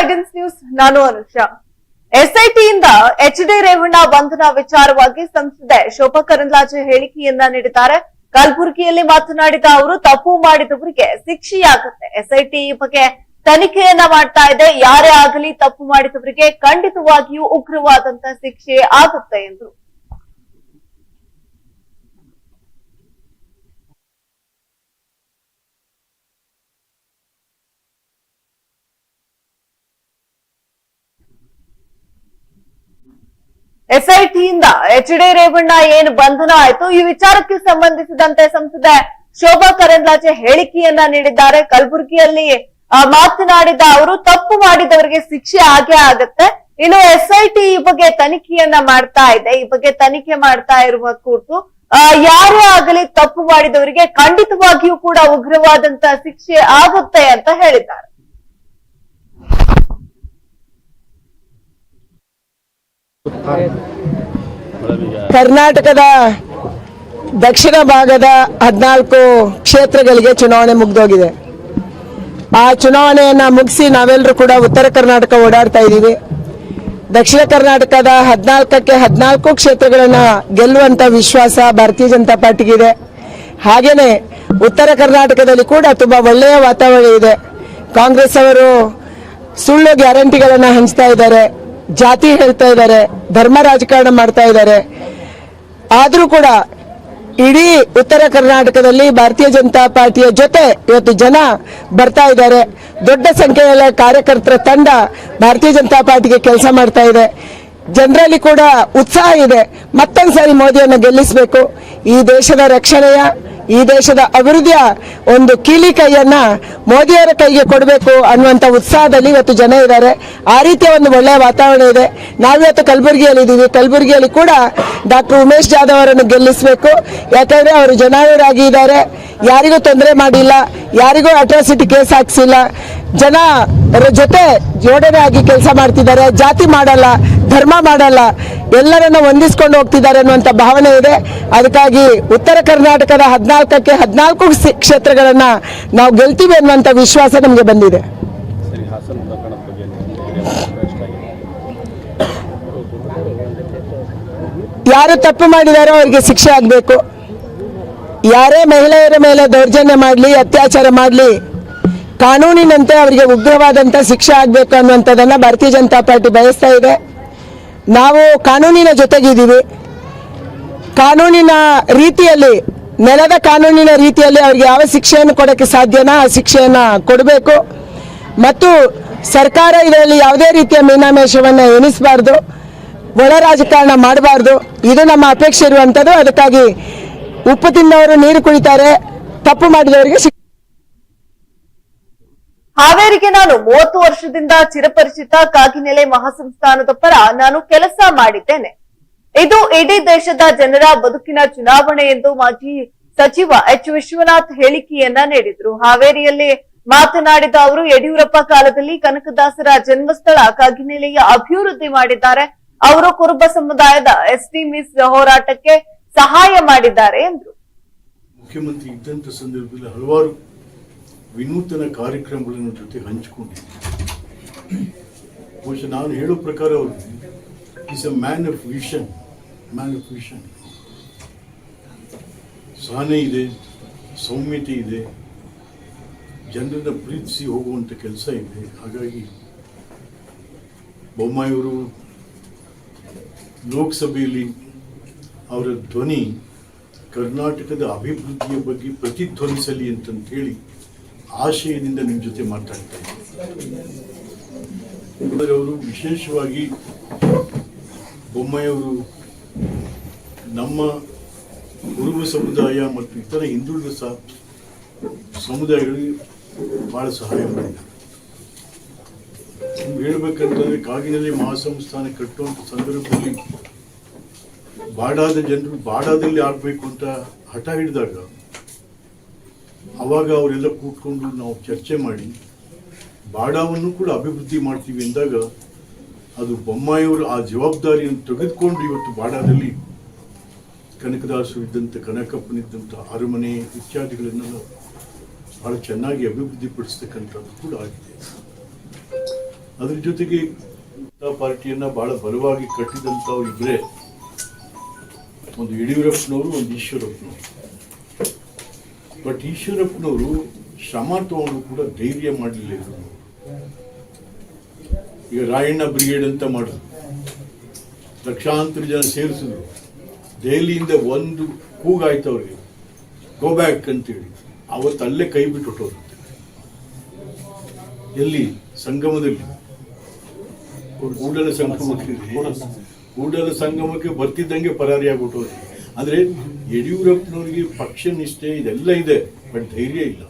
ಐಡೆನ್ಸ್ news, ನಾನು ಅನುಷಾ. ಎಸ್ಐಟಿಯಿಂದ H D Revanna ಬಂಧನ ವಿಚಾರವಾಗಿ ಸಂಸದೆ ಶೋಭಾ ಕರಂದ್ಲಾಜೆ ಹೇಳಿಕೆಯನ್ನ ನೀಡಿದ್ದಾರೆ. ಕಲಬುರಗಿಯಲ್ಲಿ ಮಾತನಾಡಿದ ಅವರು, ತಪ್ಪು ಮಾಡಿದವರಿಗೆ ಶಿಕ್ಷೆಯಾಗುತ್ತೆ. ಎಸ್ಐಟಿ ಬಗ್ಗೆ ತನಿಖೆಯನ್ನ ಮಾಡ್ತಾ ಇದೆ. ಯಾರೇ ಆಗಲಿ ತಪ್ಪು ಮಾಡಿದವರಿಗೆ ಖಂಡಿತವಾಗಿಯೂ ಉಗ್ರವಾದಂತ ಶಿಕ್ಷೆ ಆಗುತ್ತೆ ಎಂದರು ಎಸ್ಐಟಿಯಿಂದ ಎಚ್ ಡಿ ರೇವಣ್ಣ ಏನು ಬಂಧನ ಆಯ್ತು? ಈ ವಿಚಾರಕ್ಕೆ ಸಂಬಂಧಿಸಿದಂತೆ ಸಂಸದೆ ಶೋಭಾ ಕರಂದ್ಲಾಜೆ ಹೇಳಿಕೆಯನ್ನ ನೀಡಿದ್ದಾರೆ. ಕಲಬುರಗಿಯಲ್ಲಿ ಮಾತನಾಡಿದ ಅವರು, ತಪ್ಪು ಮಾಡಿದವರಿಗೆ ಶಿಕ್ಷೆ ಆಗೇ ಆಗತ್ತೆ. ಇನ್ನು ಎಸ್ಐಟಿ ಈ ಬಗ್ಗೆ ತನಿಖೆಯನ್ನ ಮಾಡ್ತಾ ಇದೆ. ಈ ಬಗ್ಗೆ ತನಿಖೆ ಮಾಡ್ತಾ ಇರುವ ಕುರಿತು ಯಾರೇ ಆಗಲಿ ತಪ್ಪು ಮಾಡಿದವರಿಗೆ ಖಂಡಿತವಾಗಿಯೂ ಕೂಡ ಉಗ್ರವಾದಂತ ಶಿಕ್ಷೆ ಆಗುತ್ತೆ ಅಂತ ಹೇಳಿದ್ದಾರೆ. ಕರ್ನಾಟಕದ ದಕ್ಷಿಣ ಭಾಗದ ಹದಿನಾಲ್ಕು ಕ್ಷೇತ್ರಗಳಿಗೆ ಚುನಾವಣೆ ಮುಗ್ದೋಗಿದೆ. ಆ ಚುನಾವಣೆಯನ್ನ ಮುಗಿಸಿ ನಾವೆಲ್ಲರೂ ಕೂಡ ಉತ್ತರ ಕರ್ನಾಟಕ ಓಡಾಡ್ತಾ ಇದ್ದೀವಿ. ದಕ್ಷಿಣ ಕರ್ನಾಟಕದ ಹದಿನಾಲ್ಕಕ್ಕೆ ಹದಿನಾಲ್ಕು ಕ್ಷೇತ್ರಗಳನ್ನ ಗೆಲ್ಲುವಂತ ವಿಶ್ವಾಸ ಭಾರತೀಯ ಜನತಾ ಪಾರ್ಟಿಗಿದೆ ಹಾಗೇನೆ ಉತ್ತರ ಕರ್ನಾಟಕದಲ್ಲಿ ಕೂಡ ತುಂಬಾ ಒಳ್ಳೆಯ ವಾತಾವರಣ ಇದೆ. ಕಾಂಗ್ರೆಸ್ ಅವರು ಸುಳ್ಳು ಗ್ಯಾರಂಟಿಗಳನ್ನ ಹಂಚ್ತಾ ಇದ್ದಾರೆ. ಜಾತಿ ಹೇಳ್ತಾ ಇದ್ದಾರೆ, ಧರ್ಮ ರಾಜಕಾರಣ ಮಾಡ್ತಾ ಇದ್ದಾರೆ. ಆದರೂ ಕೂಡ ಇಡೀ ಉತ್ತರ ಕರ್ನಾಟಕದಲ್ಲಿ ಭಾರತೀಯ ಜನತಾ ಪಾರ್ಟಿಯ ಜೊತೆ ಇವತ್ತು ಜನ ಬರ್ತಾ ಇದ್ದಾರೆ. ದೊಡ್ಡ ಸಂಖ್ಯೆಯಲ್ಲಿ ಕಾರ್ಯಕರ್ತರ ತಂಡ ಭಾರತೀಯ ಜನತಾ ಪಾರ್ಟಿಗೆ ಕೆಲಸ ಮಾಡ್ತಾ ಇದೆ. ಜನರಲ್ಲಿ ಕೂಡ ಉತ್ಸಾಹ ಇದೆ. ಮತ್ತೊಂದು ಸಾರಿ ಮೋದಿಯನ್ನು ಗೆಲ್ಲಿಸಬೇಕು. ಈ ದೇಶದ ರಕ್ಷಣೆಯ ಈ ದೇಶದ ಅಭಿವೃದ್ಧಿಯ ಒಂದು ಕೀಲಿ ಕೈಯನ್ನ ಮೋದಿಯವರ ಕೈಗೆ ಕೊಡಬೇಕು ಅನ್ನುವಂತ ಉತ್ಸಾಹದಲ್ಲಿ ಇವತ್ತು ಜನ ಇದ್ದಾರೆ. ಆ ರೀತಿಯ ಒಂದು ಒಳ್ಳೆಯ ವಾತಾವರಣ ಇದೆ. ನಾವಿವತ್ತು ಕಲಬುರಗಿಯಲ್ಲಿ ಇದ್ದೀವಿ. ಕಲಬುರಗಿಯಲ್ಲಿ ಕೂಡ ಡಾಕ್ಟರ್ ಉಮೇಶ್ ಜಾಧವ್ ಅವರನ್ನು ಗೆಲ್ಲಿಸಬೇಕು. ಯಾಕಂದ್ರೆ ಅವರು ಜನಾಯರಾಗಿದ್ದಾರೆ ಯಾರಿಗೂ ತೊಂದರೆ ಮಾಡಿಲ್ಲ. ಯಾರಿಗೂ ಅಟ್ರಾಸಿಟಿ ಕೇಸ್ ಹಾಕ್ಸಿಲ್ಲ. ಜನರ ಜೊತೆ ಜೋಡಣೆ ಆಗಿ ಕೆಲಸ ಮಾಡ್ತಿದ್ದಾರೆ ಜಾತಿ ಮಾಡಲ್ಲ ಧರ್ಮ ಮಾಡಲ್ಲ ಎಲ್ಲರನ್ನ ಹೊಂದಿಸ್ಕೊಂಡು ಹೋಗ್ತಿದ್ದಾರೆ ಅನ್ನುವಂಥ ಭಾವನೆ ಇದೆ. ಅದಕ್ಕಾಗಿ ಉತ್ತರ ಕರ್ನಾಟಕದ ಹದಿನಾಲ್ಕಕ್ಕೆ ಹದಿನಾಲ್ಕು ಕ್ಷೇತ್ರಗಳನ್ನ ನಾವು ಗೆಲ್ತೀವಿ ಅನ್ನುವಂಥ ವಿಶ್ವಾಸ ನಮಗೆ ಬಂದಿದೆ. ಯಾರು ತಪ್ಪು ಮಾಡಿದಾರೋ ಅವರಿಗೆ ಶಿಕ್ಷೆ ಆಗಬೇಕು. ಯಾರೇ ಮಹಿಳೆಯರ ಮೇಲೆ ದೌರ್ಜನ್ಯ ಮಾಡಲಿ ಅತ್ಯಾಚಾರ ಮಾಡಲಿ ಕಾನೂನಿನಂತೆ ಅವರಿಗೆ ಉಗ್ರವಾದಂಥ ಶಿಕ್ಷೆ ಆಗಬೇಕು ಅನ್ನುವಂಥದ್ದನ್ನು ಭಾರತೀಯ ಜನತಾ ಪಾರ್ಟಿ ಬಯಸ್ತಾ ಇದೆ. ನಾವು ಕಾನೂನಿನ ಜೊತೆಗಿದ್ದೀವಿ. ಕಾನೂನಿನ ರೀತಿಯಲ್ಲಿ, ನೆಲದ ಕಾನೂನಿನ ರೀತಿಯಲ್ಲಿ ಅವರಿಗೆ ಯಾವ ಶಿಕ್ಷೆಯನ್ನು ಕೊಡೋಕ್ಕೆ ಸಾಧ್ಯನ ಆ ಶಿಕ್ಷೆಯನ್ನು ಕೊಡಬೇಕು. ಮತ್ತು ಸರ್ಕಾರ ಇದರಲ್ಲಿ ಯಾವುದೇ ರೀತಿಯ ಮೀನಾಮೇಷವನ್ನು ಎಣಿಸಬಾರ್ದು, ಒಳ ರಾಜಕಾರಣ ಮಾಡಬಾರ್ದು. ಇದು ನಮ್ಮ ಅಪೇಕ್ಷೆ ಇರುವಂಥದ್ದು. ಅದಕ್ಕಾಗಿ ಉಪ್ಪು ತಿನ್ನವರು ನೀರು ಕುಡಿತಾರೆ, ತಪ್ಪು ಮಾಡಿದವರಿಗೆ ಹಾವೇರಿಗೆ ನಾನು ಮೂವತ್ತು ವರ್ಷದಿಂದ ಚಿರಪರಿಚಿತ ಕಾಗಿನೆಲೆ ಮಹಾಸಂಸ್ಥಾನದ ಪರ ನಾನು ಕೆಲಸ ಮಾಡಿದ್ದೇನೆ. ಇದು ಇಡೀ ದೇಶದ ಜನರ ಬದುಕಿನ ಚುನಾವಣೆ ಎಂದು ಮಾಜಿ ಸಚಿವ ಎಚ್. ವಿಶ್ವನಾಥ್ ಹೇಳಿಕೆಯನ್ನ ನೀಡಿದ್ರು. ಹಾವೇರಿಯಲ್ಲಿ ಮಾತನಾಡಿದ ಅವರು, ಯಡಿಯೂರಪ್ಪ ಕಾಲದಲ್ಲಿ ಕನಕದಾಸರ ಜನ್ಮಸ್ಥಳ ಕಾಗಿನೆಲೆಯ ಅಭಿವೃದ್ಧಿ ಮಾಡಿದ್ದಾರೆ. ಅವರು ಕುರುಬ ಸಮುದಾಯದ ಎಸ್ಟಿ ಮಿಸ್ ಹೋರಾಟಕ್ಕೆ ಸಹಾಯ ಮಾಡಿದ್ದಾರೆ ಎಂದರು. ಮುಖ್ಯಮಂತ್ರಿ ಇದ್ದಂತ ಸಂದರ್ಭದಲ್ಲಿ ಹಲವಾರು ವಿನೂತನ ಕಾರ್ಯಕ್ರಮಗಳನ್ನು ಜೊತೆ ಹಂಚಿಕೊಂಡಿದ್ದೆ. ಬಹುಶಃ ನಾನು ಹೇಳೋ ಪ್ರಕಾರ ಅವರು is a man of vision man of vision ಸಹನೆ ಇದೆ, ಸೌಮ್ಯತೆ ಇದೆ, ಜನರನ್ನು ಪ್ರೀತಿಸಿ ಹೋಗುವಂಥ ಕೆಲಸ ಇದೆ. ಹಾಗಾಗಿ ಬೊಮ್ಮಾಯಿಯವರು ಲೋಕಸಭೆಯಲ್ಲಿ ಅವರ ಧ್ವನಿ ಕರ್ನಾಟಕದ ಅಭಿವೃದ್ಧಿಯ ಬಗ್ಗೆ ಪ್ರತಿಧ್ವನಿಸಲಿ ಅಂತಂತ ಹೇಳಿ ಆಶಯದಿಂದ ನಿಮ್ಮ ಜೊತೆ ಮಾತಾಡ್ತಾ ಇದ್ದಾರೆ ಅವರು ವಿಶೇಷವಾಗಿ ಬೊಮ್ಮೆಯವರು ನಮ್ಮ ಕುರುಬ ಸಮುದಾಯ ಮತ್ತು ಇತರ ಹಿಂದುಳಿದ ಸಹ ಸಮುದಾಯಗಳಿಗೆ ಬಹಳ ಸಹಾಯ ಮಾಡಿದ್ದಾರೆ. ಹೇಳ್ಬೇಕಂತಂದ್ರೆ ಕಾಗಿನಲ್ಲಿ ಮಹಾಸಂಸ್ಥಾನ ಕಟ್ಟುವಂಥ ಸಂದರ್ಭದಲ್ಲಿ ಬಾಡಾದ ಜನರು ಬಾಡಾದಲ್ಲಿ ಆಗ್ಬೇಕು ಅಂತ ಹಠ ಹಿಡಿದಾಗ ಅವಾಗ ಅವರೆಲ್ಲ ಕೂತ್ಕೊಂಡು ನಾವು ಚರ್ಚೆ ಮಾಡಿ, ಬಾಡಾವನ್ನು ಕೂಡ ಅಭಿವೃದ್ಧಿ ಮಾಡ್ತೀವಿ ಅಂದಾಗ ಅದು ಬೊಮ್ಮಾಯಿಯವರು ಆ ಜವಾಬ್ದಾರಿಯನ್ನು ತೆಗೆದುಕೊಂಡು ಇವತ್ತು ಬಾಡಾದಲ್ಲಿ ಕನಕದಾಸರು ಇದ್ದಂಥ, ಕನಕಪ್ಪನಿದ್ದಂಥ ಅರಮನೆ ಇತ್ಯಾದಿಗಳನ್ನೆಲ್ಲ ಬಹಳ ಚೆನ್ನಾಗಿ ಅಭಿವೃದ್ಧಿಪಡಿಸ್ತಕ್ಕಂಥದ್ದು ಕೂಡ ಆಗಿದೆ. ಅದ್ರ ಜೊತೆಗೆ ಪಾರ್ಟಿಯನ್ನು ಭಾಳ ಬಲವಾಗಿ ಕಟ್ಟಿದಂಥವ್ರು ಇದ್ರೆ ಒಂದು ಯಡಿಯೂರಪ್ಪನವರು, ಒಂದು ಈಶ್ವರಪ್ಪನವರು. ಬಟ್ ಈಶ್ವರಪ್ಪನವರು ಶ್ರಮ ತಗೊಂಡು ಕೂಡ ಧೈರ್ಯ ಮಾಡಲಿಲ್ಲ. ಈಗ ರಾಯಣ್ಣ ಬ್ರಿಗೇಡ್ ಅಂತ ಮಾಡಿದ್ರು. ಲಕ್ಷಾಂತರ ಜನ ಸೇರಿಸಿದ್ರು. ದೆಹಲಿಯಿಂದ ಒಂದು ಕೂಗಾಯ್ತು ಅವ್ರಿಗೆ. ಗೋ ಬ್ಯಾಕ್ ಅಂತೇಳಿ. ಅವತ್ತು ಅಲ್ಲೇ ಕೈ ಬಿಟ್ಟು ಹೊಟ್ಟೋದ್ರು ಎಲ್ಲಿ? ಸಂಗಮದಲ್ಲಿ. ಕೂಡಲ ಸಂಗಮಕ್ಕೆ. ಕೂಡಲ ಸಂಗಮಕ್ಕೆ ಬರ್ತಿದ್ದಂಗೆ ಪರಾರಿಯಾಗ್ಬಿಟ್ಟೋರು ಅಂದ್ರೆ ಯಡಿಯೂರಪ್ಪನವರಿಗೆ ಪಕ್ಷ ನಿಷ್ಠೆ ಇದೆಲ್ಲ ಇದೆ ಬಟ್ ಧೈರ್ಯ ಇಲ್ಲ.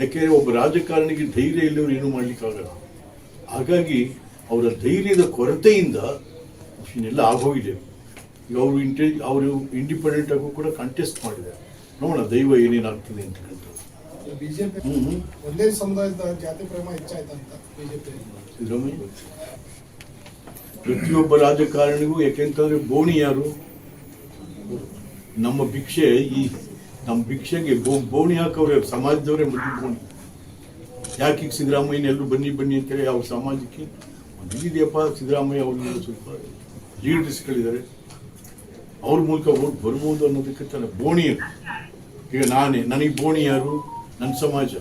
ಯಾಕೆಂದರೆ ಒಬ್ಬ ರಾಜಕಾರಣಿಗೆ ಧೈರ್ಯ ಇಲ್ಲವ್ರು ಏನು ಮಾಡಲಿಕ್ಕಾಗಲ್ಲ. ಹಾಗಾಗಿ ಅವರ ಧೈರ್ಯದ ಕೊರತೆಯಿಂದ ಇನ್ನೆಲ್ಲ ಆಗೋಗಿದೆ. ಈಗ ಅವರು ಇಂಟೆ ಅವರು ಇಂಡಿಪೆಂಡೆಂಟ್ ಆಗು ಕೂಡ ಕಂಟೆಸ್ಟ್ ಮಾಡಿದೆ ನೋಡೋಣ ದೈವ ಏನೇನಾಗ್ತದೆ ಹ್ಮ್ ಹ್ಮ್. ಒಂದೇ ಸಮುದಾಯದ ಜಾತಿ ಪ್ರೇಮ ಹೆಚ್ಚಾಯ್ತಂತ ಸಿದ್ದರಾಮಯ್ಯ? ಪ್ರತಿಯೊಬ್ಬ ರಾಜಕಾರಣಿಗೂ ಯಾಕೆಂತಂದ್ರೆ ಬೋಣಿ ಯಾರು? ನಮ್ಮ ಭಿಕ್ಷೆ ಈ ನಮ್ಮ ಭಿಕ್ಷೆಗೆ ಬೋ- ಬೋಣಿ ಹಾಕವ್ರೆ, ಸಮಾಜದವರೇ ಮೊದಲು ಬೋಣಿ. ಯಾಕೆ ಸಿದ್ದರಾಮಯ್ಯನ ಎಲ್ಲರೂ ಬನ್ನಿ ಬನ್ನಿ ಅಂತೇಳಿ ಅವ್ರ ಸಮಾಜಕ್ಕೆ ಇದೆಯಪ್ಪ ಸಿದ್ದರಾಮಯ್ಯ ಅವ್ರನ್ನ ಸ್ವಲ್ಪ ಲೀಡರ್ಸ್ಗಳಿದ್ದಾರೆ. ಅವ್ರ ಮೂಲಕ ಓಟ್ ಬರ್ಬೋದು ಅನ್ನೋದಕ್ಕೆ ತಾನೆ ಬೋಣಿ. ಈಗ ನಾನೇ, ನನಗೆ ಬೋಣಿ ಯಾರು? ನನ್ನ ಸಮಾಜ.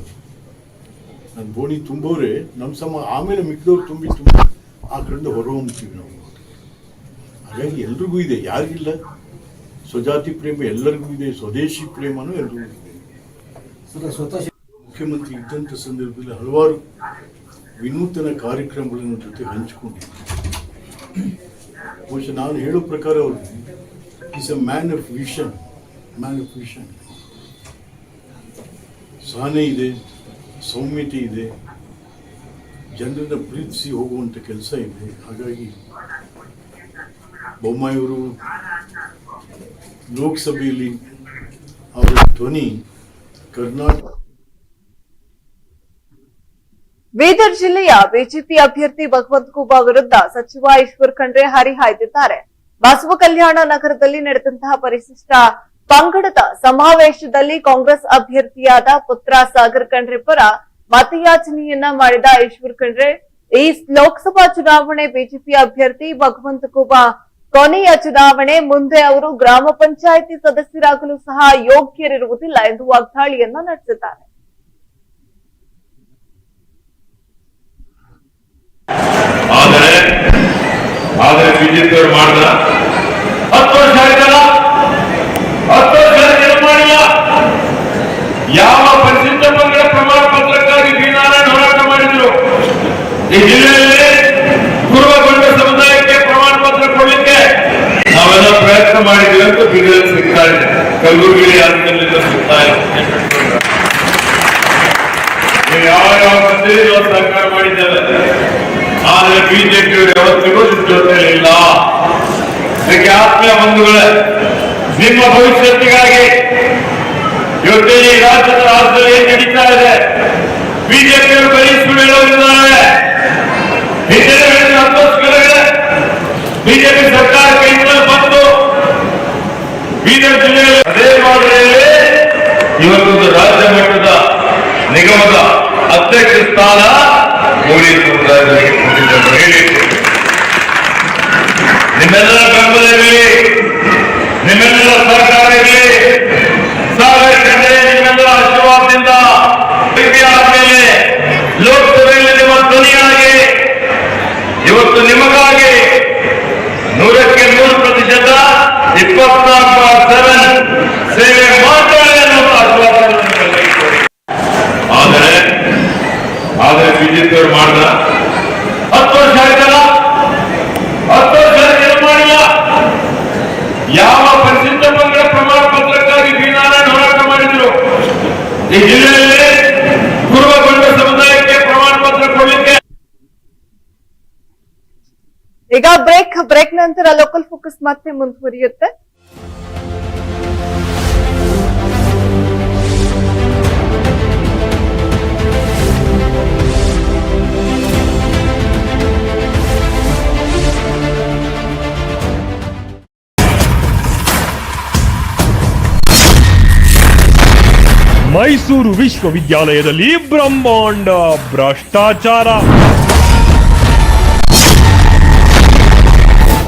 ನನ್ನ ಬೋಣಿ ತುಂಬೋರೆ, ನಮ್ಮ ಸಮ ಆಮೇಲೆ ಮಿಕ್ಕಿದವ್ರು ತುಂಬಿ ತುಂಬಿ ಆ ಕಡೆಯಿಂದ ಹೊರಹೊಮ್ತೀವಿ ನಾವು. ಹಾಗಾಗಿ ಎಲ್ರಿಗೂ ಇದೆ, ಯಾರಿಗಿಲ್ಲ. ಸ್ವಜಾತಿ ಪ್ರೇಮ ಎಲ್ಲರಿಗೂ ಇದೆ. ಸ್ವದೇಶಿ ಪ್ರೇಮನೂ ಎಲ್ಲರಿಗೂ ಇದೆ. ಮುಖ್ಯಮಂತ್ರಿ ಇದ್ದಂಥ ಸಂದರ್ಭದಲ್ಲಿ ಹಲವಾರು ವಿನೂತನ ಕಾರ್ಯಕ್ರಮಗಳನ್ನು ಜೊತೆ ಹಂಚಿಕೊಂಡಿದ್ದೆ ಬಹುಶಃ ನಾನು ಹೇಳೋ ಪ್ರಕಾರ ಅವರು is a man of vision man of vision ಸಹನೆ ಇದೆ ಸೌಮ್ಯತೆ ಇದೆ ಜನರನ್ನ ಪ್ರೀತಿಸಿ ಹೋಗುವಂಥ ಕೆಲಸ ಇದೆ. ಹಾಗಾಗಿ ಬೊಮ್ಮಾಯಿಯವರು ಲೋಕಸಭೆಯಲ್ಲಿ ಅವರ ಧ್ವನಿ, ಕರ್ನಾಟಕ ಬೀದರ್ ಜಿಲ್ಲೆಯ ಬಿಜೆಪಿ ಅಭ್ಯರ್ಥಿ ಭಗವಂತ ಖೂಬಾ ವಿರುದ್ಧ ಸಚಿವ ಈಶ್ವರ್ ಖಂಡ್ರೆ ಹರಿಹಾಯ್ದಿದ್ದಾರೆ ಬಸವ ಕಲ್ಯಾಣ ನಗರದಲ್ಲಿ ನಡೆದಂತಹ ಪರಿಶಿಷ್ಟ ಪಂಗಡದ ಸಮಾವೇಶದಲ್ಲಿ ಕಾಂಗ್ರೆಸ್ ಅಭ್ಯರ್ಥಿಯಾದ ಪುತ್ರ ಸಾಗರ್ ಖಂಡ್ರೆ ಪರ ಮತಯಾಚನೆಯನ್ನ ಮಾಡಿದ ಈಶ್ವರ್ ಖಂಡ್ರೆ, ಈ ಲೋಕಸಭಾ ಚುನಾವಣೆ ಬಿಜೆಪಿ ಅಭ್ಯರ್ಥಿ ಭಗವಂತ ಖೂಬಾ ಕೊನೆಯ ಚುನಾವಣೆ ಮುಂದೆ ಅವರು ಗ್ರಾಮ ಪಂಚಾಯಿತಿ ಸದಸ್ಯರಾಗಲು ಸಹ ಯೋಗ್ಯರಿರುವುದಿಲ್ಲ ಎಂದು ವಾಗ್ದಾಳಿಯನ್ನ ನಡೆಸಿದ್ದಾರೆ. ಆದರೆ ಬಿಜೆಪಿ ಅವರು ಮಾಡಿದ ಹತ್ತು ವರ್ಷ ಆಯ್ತಲ್ಲ? ಹತ್ತು ವರ್ಷ ಮಾಡಿಲ್ಲ? ಯಾವ ಪರಿಶಿಷ್ಟ ಪಂಗಡ ಪ್ರಮಾಣ ಪತ್ರಕ್ಕಾಗಿ ಬಿ ನಾರಾಯಣ ಹೋರಾಟ ಮಾಡಿದ್ರು? ಈ ಜಿಲ್ಲೆಯಲ್ಲಿ ಪೂರ್ವಗೊಂಡ ಸಮುದಾಯಕ್ಕೆ ಪ್ರಮಾಣ ಪತ್ರ ಕೊಡ್ಲಿಕ್ಕೆ ನಾವೆಲ್ಲ ಪ್ರಯತ್ನ ಮಾಡಿದ್ವಿ ಅಂತ ಬೀದರ್ ಸಿಗ್ತಾ ಇದೆ ಕಲಬುರಗಿ ರಾಜ್ಯದಲ್ಲಿಂದ ಸಿಗ್ತಾ ಇದೆ ನೀವು ಯಾವ ಯಾವ ಮಂದಿರ ಸರ್ಕಾರ ಮಾಡಿದ್ದೇವೆ ಆದ್ರೆ ಬಿಜೆಪಿಯವರು ಯಾವತ್ತಿಗೂ ನಿಮ್ ಜೊತೆ ಇಲ್ಲ. ಅದಕ್ಕೆ ಆತ್ಮೀಯ ಬಂಧುಗಳೇ, ನಿಮ್ಮ ಭವಿಷ್ಯತ್ತಿಗಾಗಿ ಇವತ್ತು ಈ ರಾಜ್ಯದ ರಾಜ್ಯದಲ್ಲಿ ಏನ್ ನಡೀತಾ ಇದೆ? ಬಿಜೆಪಿಯವರು ಬರೀ ಸುಳ್ಳು ಹೇಳೋರಿದ್ದಾರೆ ಹಿಂದಿನ ಹೇಳಿದ ಹತ್ತು ವರ್ಷ ಕೆಳಗಡೆ ಬಿಜೆಪಿ ಸರ್ಕಾರ ಕೈಗಳಲ್ಲಿ ಬಂತು ಬೀದರ್ ಜಿಲ್ಲೆಯಲ್ಲಿ ಅದೇ ಮಾದರಿಯಲ್ಲಿ ಇವತ್ತೊಂದು ರಾಜ್ಯ ಮಟ್ಟದ ನಿಗಮದ ಅಧ್ಯಕ್ಷ ಸ್ಥಾನ ಮೋದಿ ಹೇಳಿ. ನಿಮ್ಮೆಲ್ಲರ ಬೆಂಬಲ ಇರಲಿ ನಿಮ್ಮೆಲ್ಲರ ಸಹಕಾರ ಇರಲಿ ಸಾಗರ ನಿಮ್ಮೆಲ್ಲರ ಆಶೀರ್ವಾದದಿಂದ ಭೇಟಿ ಆದ್ಮೇಲೆ ಲೋಕಸಭೆಯಲ್ಲಿ ನಿಮ್ಮ ಧ್ವನಿಯಾಗಿ ಇವತ್ತು ನಿಮಗಾಗಿ ನೂರಕ್ಕೆ ನೂರು ಪ್ರತಿಶತ ಇಪ್ಪತ್ನಾಲ್ಕು ಸೆವೆನ್ ಸೇವೆ ಮಾಡ್ತಾರೆ ಅನ್ನೋ ಆಶೀರ್ವಾದವನ್ನು ನಿಮ್ಮೆಲ್ಲರಿಗೂ ಕೊಡಿ. ಆದರೆ ಆದರೆ ಬಿಜೆಪಿ ಅವರು ಮಾಡಿದ ಹತ್ತು ವರ್ಷ ಆಯ್ತಲ್ಲ ಹತ್ತು ವರ್ಷ ಏನು ಮಾಡಿಲ್ಲ ಯಾವ ಪರಿಶಿಷ್ಟ ಪಂಗಡ ಪ್ರಮಾಣ ಪತ್ರಕ್ಕಾಗಿ ಬಿ ನಾರಾಯಣ ಹೋರಾಟ ಮಾಡಿದ್ರು ಈ ಜಿಲ್ಲೆಯಲ್ಲಿ ಪೂರ್ವಗೊಂಡ ಸಮುದಾಯಕ್ಕೆ ಪ್ರಮಾಣ ಪತ್ರ ಕೊಡ್ಲಿಕ್ಕೆ ಈಗ ಬ್ರೇಕ್ ಬ್ರೇಕ್ ನಂತರ ಲೋಕಲ್ ಫೋಕಸ್ ಮತ್ತೆ ಮುಂದುವರಿಯುತ್ತೆ. ಮೈಸೂರು ವಿಶ್ವವಿದ್ಯಾಲಯದಲ್ಲಿ ಬ್ರಹ್ಮಾಂಡ ಭ್ರಷ್ಟಾಚಾರ.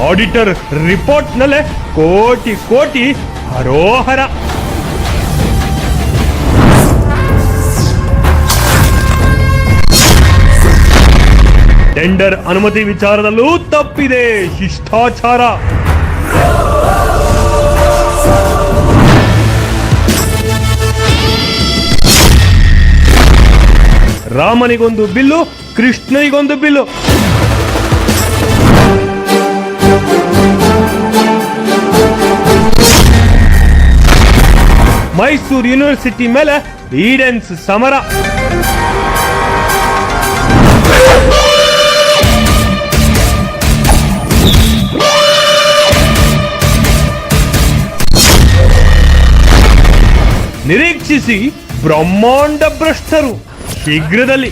ಆಡಿಟರ್ ರಿಪೋರ್ಟ್ನಲ್ಲೇ ಕೋಟಿ ಕೋಟಿ ಹರೋಹರ. ಟೆಂಡರ್ ಅನುಮತಿ ವಿಚಾರದಲ್ಲೂ ತಪ್ಪಿದೆ ಶಿಷ್ಟಾಚಾರ. ರಾಮನಿಗೊಂದು ಬಿಲ್ಲು ಕೃಷ್ಣನಿಗೊಂದು ಬಿಲ್ಲು. ಮೈಸೂರು ಯೂನಿವರ್ಸಿಟಿ ಮೇಲೆ ಈಡೆನ್ಸ್ ಸಮರ. ನಿರೀಕ್ಷಿಸಿ ಬ್ರಹ್ಮಾಂಡ ಭ್ರಷ್ಟರು ಶೀಘ್ರದಲ್ಲಿ.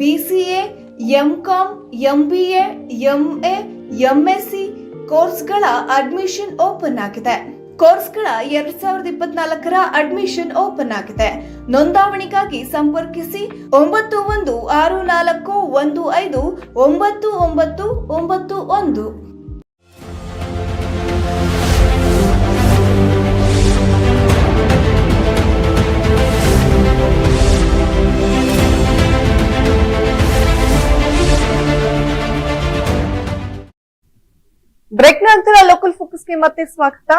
BCA A M S C ಕೋರ್ಸ್ಗಳ ಅಡ್ಮಿಷನ್ ಓಪನ್ ಆಗಿದೆ. ಕೋರ್ಸ್ಗಳ ಎರಡ್ ಸಾವಿರದ ಇಪ್ಪತ್ನಾಲ್ಕರ ಅಡ್ಮಿಷನ್ ಓಪನ್ ಆಗಿದೆ. ನೋಂದಾವಣಿಗಾಗಿ ಸಂಪರ್ಕಿಸಿ ಒಂಬತ್ತು ಒಂದು ಆರು ನಾಲ್ಕು ಒಂದು ಐದು ಒಂಬತ್ತು ಒಂಬತ್ತು ಒಂಬತ್ತು ಒಂದು. ಬ್ರೇಕ್ ನಂತರ ಲೋಕಲ್ ಫೋಕಸ್ಗೆ ಮತ್ತೆ ಸ್ವಾಗತ.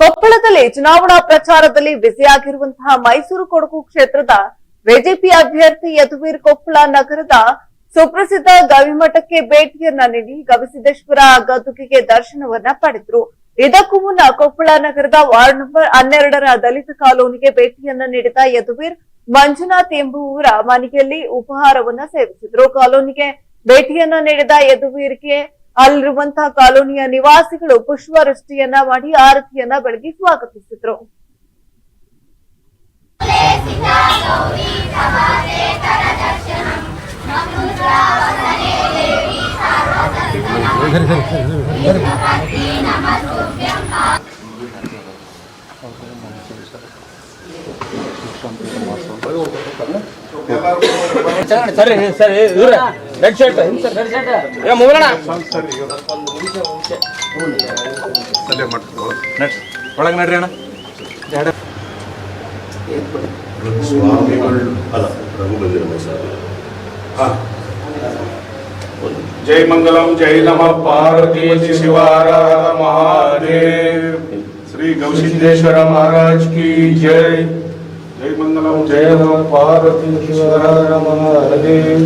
ಕೊಪ್ಪಳದಲ್ಲಿ ಚುನಾವಣಾ ಪ್ರಚಾರದಲ್ಲಿ ಬ್ಯುಸಿಯಾಗಿರುವಂತಹ ಮೈಸೂರು ಕೊಡಗು ಕ್ಷೇತ್ರದ ಬಿಜೆಪಿ ಅಭ್ಯರ್ಥಿ ಯದುವೀರ್ ಕೊಪ್ಪಳ ನಗರದ ಸುಪ್ರಸಿದ್ಧ ಗವಿಮಠಕ್ಕೆ ಭೇಟಿಯನ್ನ ನೀಡಿ ಗವಿಸಿದ್ದೇಶ್ವರ ಗದ್ದುಗೆಗೆ ದರ್ಶನವನ್ನ ಪಡೆದ್ರು. ಇದಕ್ಕೂ ಮುನ್ನ ಕೊಪ್ಪಳ ನಗರದ ವಾರ್ಡ್ ನಂಬರ್ ಹನ್ನೆರಡರ ದಲಿತ ಕಾಲೋನಿಗೆ ಭೇಟಿಯನ್ನ ನೀಡಿದ ಯದುವೀರ್, ಮಂಜುನಾಥ್ ಎಂಬುವರ ಮನೆಯಲ್ಲಿ ಉಪಹಾರವನ್ನ ಸೇವಿಸಿದ್ರು. ಕಾಲೋನಿಗೆ ಭೇಟಿಯನ್ನ ನೀಡಿದ ಯದುವೀರ್ಗೆ ಅಲ್ಲಿರುವಂತಹ ಕಾಲೋನಿಯ ನಿವಾಸಿಗಳು ಪುಷ್ಪವೃಷ್ಟಿಯನ್ನ ಮಾಡಿ ಆರತಿಯನ್ನ ಬೆಳಗಿ ಸ್ವಾಗತಿಸಿದ್ರು. ಸರಿ ಸರಿ ರೆಡ್ ಶರ್ಟ್ ಏ ಮೂರಣ ಒಳಗೆ ನಡ್ರಿ ಅಣ್ಣ ಸ್ವಾಮಿಗಳು ಅಲ್ಲ ರಘು ಬಂದಿರಮ್ಮ ಸರ್ ಹಾಂ ಜೈ ಮಂಗಲಂ ಜೈ ನಮಃ ಪಾರ್ವತಿ ಶಿವಾರ ಮಹಾದೇವ್ ಶ್ರೀ ಗೌಸಿಂದೇಶ್ವರ ಮಹಾರಾಜ್ ಕಿ ಜೈ ಜೈ ಮಂಗಲಂ ಜಯ ನಮಃ ಪಾರ್ವತಿ ಶಿವಾರ ಮಹಾದೇವ್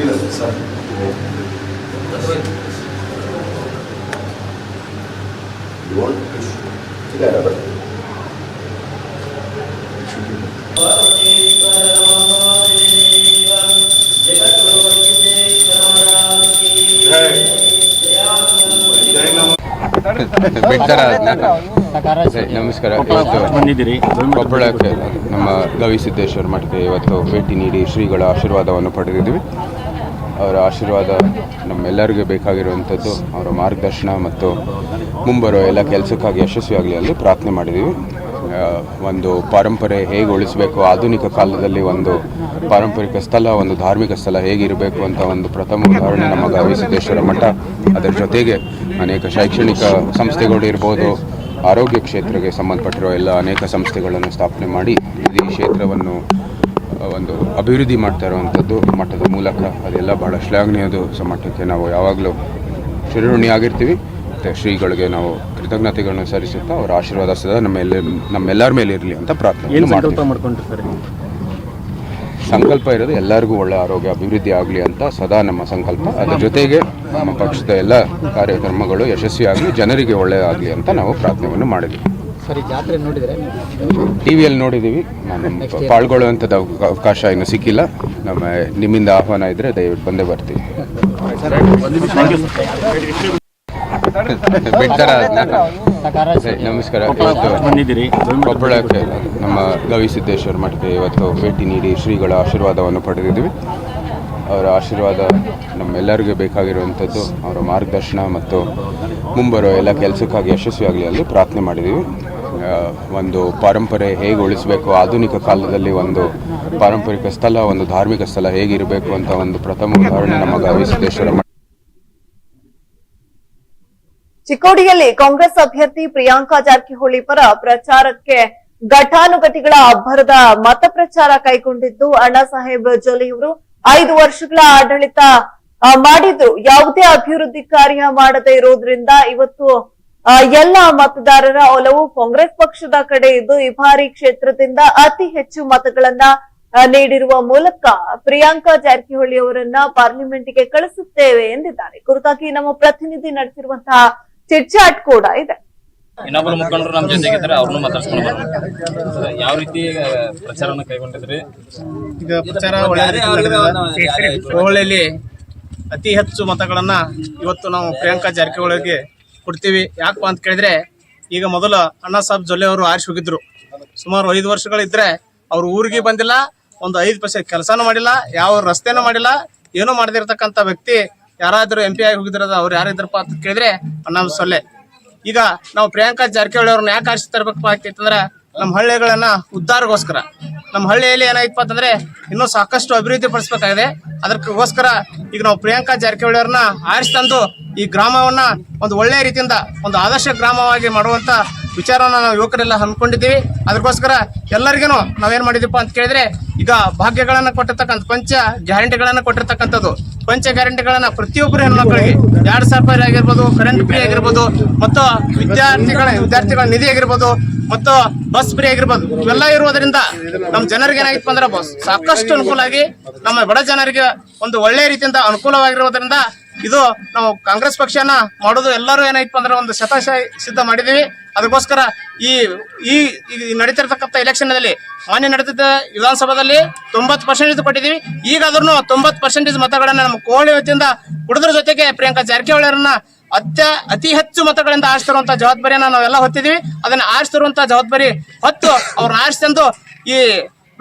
ಇಲ್ಲ sir You want? Yeah, but ಬಿಡ್ತಾರ ನಮಸ್ಕಾರ. ಬಂದಿದ್ದೀರಿ. ಕೊಪ್ಪಳಕ್ಕೆ ನಮ್ಮ ಗವಿಸಿದ್ದೇಶ್ವರ ಮಠಕ್ಕೆ ಇವತ್ತು ಭೇಟಿ ನೀಡಿ ಶ್ರೀಗಳ ಆಶೀರ್ವಾದವನ್ನು ಪಡೆದಿದ್ದೀವಿ. ಅವರ ಆಶೀರ್ವಾದ ನಮ್ಮೆಲ್ಲರಿಗೂ ಬೇಕಾಗಿರುವಂಥದ್ದು ಅವರ ಮಾರ್ಗದರ್ಶನ ಮತ್ತು ಮುಂಬರುವ ಎಲ್ಲ ಕೆಲಸಕ್ಕಾಗಿ ಯಶಸ್ವಿಯಾಗಲಿ ಅಲ್ಲಿ ಪ್ರಾರ್ಥನೆ ಮಾಡಿದ್ದೀವಿ. ಒಂದು ಪರಂಪರೆ ಹೇಗೆ ಉಳಿಸಬೇಕು ಆಧುನಿಕ ಕಾಲದಲ್ಲಿ ಒಂದು ಪಾರಂಪರಿಕ ಸ್ಥಳ ಒಂದು ಧಾರ್ಮಿಕ ಸ್ಥಳ ಹೇಗಿರಬೇಕು ಅಂತ ಒಂದು ಪ್ರಥಮ ಉದಾಹರಣೆ ನಮ್ಮ ಗವಿಸಿದ್ದೇಶ್ವರ ಮಠ. ಅದರ ಜೊತೆಗೆ ಅನೇಕ ಶೈಕ್ಷಣಿಕ ಸಂಸ್ಥೆಗಳು ಇರ್ಬೋದು ಆರೋಗ್ಯ ಕ್ಷೇತ್ರಕ್ಕೆ ಸಂಬಂಧಪಟ್ಟಿರೋ ಎಲ್ಲ ಅನೇಕ ಸಂಸ್ಥೆಗಳನ್ನು ಸ್ಥಾಪನೆ ಮಾಡಿ ಈ ಕ್ಷೇತ್ರವನ್ನು ಒಂದು ಅಭಿವೃದ್ಧಿ ಮಾಡ್ತಾ ಇರುವಂಥದ್ದು ಮಠದ ಮೂಲಕ. ಅದೆಲ್ಲ ಬಹಳ ಶ್ಲಾಘನೀಯದು ಸಮಟ್ಟಕ್ಕೆ ನಾವು ಯಾವಾಗಲೂ ಶಿರೋಣಿ ಆಗಿರ್ತೀವಿ. ಮತ್ತು ಶ್ರೀಗಳಿಗೆ ನಾವು ಕೃತಜ್ಞತೆಗಳನ್ನು ಸಲ್ಲಿಸುತ್ತಾ ಅವರ ಆಶೀರ್ವಾದ ಸದಾ ನಮ್ಮೆಲ್ಲ ನಮ್ಮೆಲ್ಲರ ಮೇಲೆ ಇರಲಿ ಅಂತ ಪ್ರಾರ್ಥನೆ ಸಂಕಲ್ಪ ಇರೋದು ಎಲ್ಲರಿಗೂ ಒಳ್ಳೆ ಆರೋಗ್ಯ ಅಭಿವೃದ್ಧಿ ಆಗಲಿ ಅಂತ ಸದಾ ನಮ್ಮ ಸಂಕಲ್ಪ. ಅದರ ಜೊತೆಗೆ ನಮ್ಮ ಪಕ್ಷದ ಎಲ್ಲ ಕಾರ್ಯಕ್ರಮಗಳು ಯಶಸ್ವಿಯಾಗಲಿ ಜನರಿಗೆ ಒಳ್ಳೆಯದಾಗಲಿ ಅಂತ ನಾವು ಪ್ರಾರ್ಥನೆಯನ್ನು ಮಾಡಿದ್ವಿ. ಟಿ ವಿಯಲ್ಲಿ ನೋಡಿದ್ದೀವಿ. ನಾನು ಪಾಲ್ಗೊಳ್ಳುವಂಥದ್ದು ಅವ- ಅವಕಾಶ ಇನ್ನು ಸಿಕ್ಕಿಲ್ಲ. ನಮ್ಮ ನಿಮ್ಮಿಂದ ಆಹ್ವಾನ ಇದ್ದರೆ ದಯವಿಟ್ಟು ಬಂದೇ ಬರ್ತೀವಿ. ಬಿಡ್ತಾರ ನಮಸ್ಕಾರ. ಬಂದಿದ್ದೀರಿ. ಕೊಪ್ಪಳಕ್ಕೆ ನಮ್ಮ ಗವಿಸಿದ್ದೇಶ್ವರ ಮಠಕ್ಕೆ ಇವತ್ತು ಭೇಟಿ ನೀಡಿ ಶ್ರೀಗಳ ಆಶೀರ್ವಾದವನ್ನು ಪಡೆದಿದ್ದೀವಿ. ಅವರ ಆಶೀರ್ವಾದ ನಮ್ಮೆಲ್ಲರಿಗೂ ಬೇಕಾಗಿರುವಂಥದ್ದು, ಅವರ ಮಾರ್ಗದರ್ಶನ ಮತ್ತು ಮುಂಬರುವ ಎಲ್ಲ ಕೆಲಸಕ್ಕಾಗಿ ಯಶಸ್ವಿಯಾಗಲಿ ಅಲ್ಲಿ ಪ್ರಾರ್ಥನೆ ಮಾಡಿದ್ದೀವಿ ಒಂದು ಪರಂಪರೆ ಹೇಗೆ ಉಳಿಸಬೇಕು, ಆಧುನಿಕ ಕಾಲದಲ್ಲಿ ಒಂದು ಪಾರಂಪರಿಕ ಸ್ಥಳ, ಒಂದು ಧಾರ್ಮಿಕ ಸ್ಥಳ ಹೇಗಿರಬೇಕು ಅಂತ ಒಂದು ಪ್ರಥಮ ಉದಾಹರಣೆ ನಮ್ಮ ಗವಿ ಸಿದ್ದೇಶ್ವರ ಚಿಕ್ಕೋಡಿಯಲ್ಲಿ ಕಾಂಗ್ರೆಸ್ ಅಭ್ಯರ್ಥಿ ಪ್ರಿಯಾಂಕಾ ಜಾರಕಿಹೊಳಿ ಪರ ಪ್ರಚಾರಕ್ಕೆ ಘಟಾನುಘಟಿಗಳ ಅಬ್ಬರದ ಮತ ಪ್ರಚಾರ ಕೈಗೊಂಡಿದ್ದು ಅಣ್ಣಾ ಸಾಹೇಬ್ ಜೊಲೆಯವರು. ಐದು ವರ್ಷಗಳ ಆಡಳಿತ ಮಾಡಿದ್ರು ಯಾವುದೇ ಅಭಿವೃದ್ಧಿ ಕಾರ್ಯ ಮಾಡದೇ ಇರೋದ್ರಿಂದ ಇವತ್ತು ಎಲ್ಲ ಮತದಾರರ ಒಲವು ಕಾಂಗ್ರೆಸ್ ಪಕ್ಷದ ಕಡೆ ಇದ್ದು ಈ ಬಾರಿ ಕ್ಷೇತ್ರದಿಂದ ಅತಿ ಹೆಚ್ಚು ಮತಗಳನ್ನ ನೀಡಿರುವ ಮೂಲಕ ಪ್ರಿಯಾಂಕಾ ಜಾರಕಿಹೊಳಿ ಅವರನ್ನ ಪಾರ್ಲಿಮೆಂಟ್ಗೆ ಕಳಿಸುತ್ತೇವೆ ಎಂದಿದ್ದಾರೆ. ಕುರಿತಾಗಿ ನಮ್ಮ ಪ್ರತಿನಿಧಿ ನಡೆಸಿರುವಂತಹ ಚಿಟ್ಚಾಟ್ ಕೂಡ ಇದೆ. ಇನ್ನೊಬ್ಬರು ಮುಖಂಡರು ನಮ್ಮ ಜೊತೆಗಿದ್ದಾರೆ, ಅವ್ರನ್ನೂ ಮಾತಾಡ್ಸ್ಕೊಂಡು ಬರೋಣ ಯಾವ ರೀತಿ ಪ್ರಚಾರವನ್ನು ಕೈಗೊಂಡಿದ್ರಿ? ಈಗ ಪ್ರಚಾರ ಹೋಳಿಯಲ್ಲಿ ಅತಿ ಹೆಚ್ಚು ಮತಗಳನ್ನ ಇವತ್ತು ನಾವು ಪ್ರಿಯಾಂಕಾ ಜಾರಕಿಹೊಳಿಗೆ ಕೊಡ್ತೀವಿ. ಯಾಕಪ್ಪ ಅಂತ ಕೇಳಿದ್ರೆ, ಈಗ ಮೊದಲು ಅಣ್ಣಾ ಸಾಹೇಬ್ ಜೊಲ್ಲೆ ಅವರು ಆರಿಸಿ ಹೋಗಿದ್ರು. ಸುಮಾರು ಐದು ವರ್ಷಗಳಿದ್ರೆ ಅವ್ರ ಊರಿಗೆ ಬಂದಿಲ್ಲ, ಒಂದು ಐದು ಪರ್ಸೆಂಟ್ ಕೆಲಸನೂ ಮಾಡಿಲ್ಲ, ಯಾವ ರಸ್ತೆನೂ ಮಾಡಿಲ್ಲ, ಏನೂ ಮಾಡದಿರ್ತಕ್ಕಂಥ ವ್ಯಕ್ತಿ ಯಾರಾದರೂ ಎಂ ಪಿ ಆಗಿ ಹೋಗಿದ್ರದ ಅವ್ರು ಯಾರಿದ್ರಪ್ಪ ಅಂತ ಕೇಳಿದ್ರೆ, ಅಣ್ಣಾ ಸೊಲ್ಲೆ. ಈಗ ನಾವು ಪ್ರಿಯಾಂಕಾ ಜಾರಕಿಹೊಳಿ ಅವ್ರನ್ನ ಯಾಕೆ ಆರಿಸಿ ತರಬೇಕಪ್ಪ ಆಗ್ತಿತ್ತಂದ್ರೆ ನಮ್ಮ ಹಳ್ಳಿಗಳನ್ನ ಉದ್ದಾರಗೋಸ್ಕರ ನಮ್ಮ ಹಳ್ಳಿಯಲ್ಲಿ ಏನಾಯ್ತಪ್ಪ ಅಂತಂದ್ರೆ, ಇನ್ನೂ ಸಾಕಷ್ಟು ಅಭಿವೃದ್ಧಿ ಪಡಿಸ್ಬೇಕಾಗಿದೆ ಅದಕ್ಕೋಸ್ಕರ ಈಗ ನಾವು ಪ್ರಿಯಾಂಕಾ ಜಾರಕಿಹೊಳಿ ಅವ್ರನ್ನ ಆರಿಸಿ ತಂದು ಈ ಗ್ರಾಮವನ್ನ ಒಂದು ಒಳ್ಳೆಯ ರೀತಿಯಿಂದ ಒಂದು ಆದರ್ಶ ಗ್ರಾಮವಾಗಿ ಮಾಡುವಂತ ವಿಚಾರನ ನಾವು ಯುವಕರೆಲ್ಲ ಹಮ್ಮಿಕೊಂಡಿದ್ದೀವಿ. ಅದಕ್ಕೋಸ್ಕರ ಎಲ್ಲರಿಗೂ ನಾವೇನು ಮಾಡಿದೀವಿ ಅಂತ ಕೇಳಿದ್ರೆ, ಈಗ ಭಾಗ್ಯಗಳನ್ನು ಕೊಟ್ಟಿರ್ತಕ್ಕಂಥ ಪಂಚ ಗ್ಯಾರಂಟಿಗಳನ್ನು ಕೊಟ್ಟಿರ್ತಕ್ಕಂಥದ್ದು. ಪಂಚ ಗ್ಯಾರಂಟಿಗಳನ್ನು ಪ್ರತಿಯೊಬ್ಬರು ಹೆಣ್ಮಕ್ಳಿಗೆ ಎರಡು ಸಾವಿರ ರೂಪಾಯಿ ಆಗಿರ್ಬೋದು ಕರೆಂಟ್ ಫ್ರೀ ಆಗಿರ್ಬೋದು, ಮತ್ತು ವಿದ್ಯಾರ್ಥಿಗಳ ವಿದ್ಯಾರ್ಥಿಗಳ ನಿಧಿ ಆಗಿರ್ಬೋದು, ಮತ್ತು ಬಸ್ ಫ್ರೀ ಆಗಿರ್ಬೋದು, ಇವೆಲ್ಲ ಇರುವುದರಿಂದ ನಮ್ಮ ಜನರಿಗೆ ಏನಾಗಿತ್ತು ಅಂದ್ರೆ ಸಾಕಷ್ಟು ಅನುಕೂಲ ನಮ್ಮ ಬಡ ಜನರಿಗೆ ಒಂದು ಒಳ್ಳೆಯ ರೀತಿಯಿಂದ ಅನುಕೂಲವಾಗಿರುವುದರಿಂದ ಇದು ನಾವು ಕಾಂಗ್ರೆಸ್ ಪಕ್ಷನ ಮಾಡೋದು ಎಲ್ಲರೂ ಏನಾಯ್ತು ಅಂದ್ರೆ ಒಂದು ಶತಾಶ ಸಿದ್ಧ ಮಾಡಿದೀವಿ ಅದಕ್ಕೋಸ್ಕರ ಈ ಈ ನಡೀತಿರ್ತಕ್ಕಂಥ ಎಲೆಕ್ಷನ್ ಅಲ್ಲಿ ಮಾನ್ಯ ನಡೆದಿದ್ದ ವಿಧಾನಸಭಾದಲ್ಲಿ ತೊಂಬತ್ತು ಪರ್ಸೆಂಟೇಜ್ ಕೊಟ್ಟಿದ್ದೀವಿ. ಈಗ ಅದ್ರೂ ತೊಂಬತ್ತು ಪರ್ಸೆಂಟೇಜ್ ಮತಗಳನ್ನ ನಮ್ಮ ಕೋಳಿ ವತಿಯಿಂದ ಹುಡುಗರ ಜೊತೆಗೆ ಪ್ರಿಯಾಂಕಾ ಜಾರಕಿಹೊಳಿ ಅವರನ್ನ ಅತ್ಯ, ಅತಿ ಹೆಚ್ಚು ಮತಗಳಿಂದ ಆರಿಸ್ತಿರುವಂತಹ ಜವಾಬ್ದಾರಿಯನ್ನ ನಾವೆಲ್ಲ ಹೊತ್ತಿದೀವಿ ಅದನ್ನ ಆರಿಸ್ತಿರುವಂತಹ ಜವಾಬ್ದಾರಿ ಹೊತ್ತು ಅವ್ರನ್ನ ಆರಿಸ್ತಂದು ಈ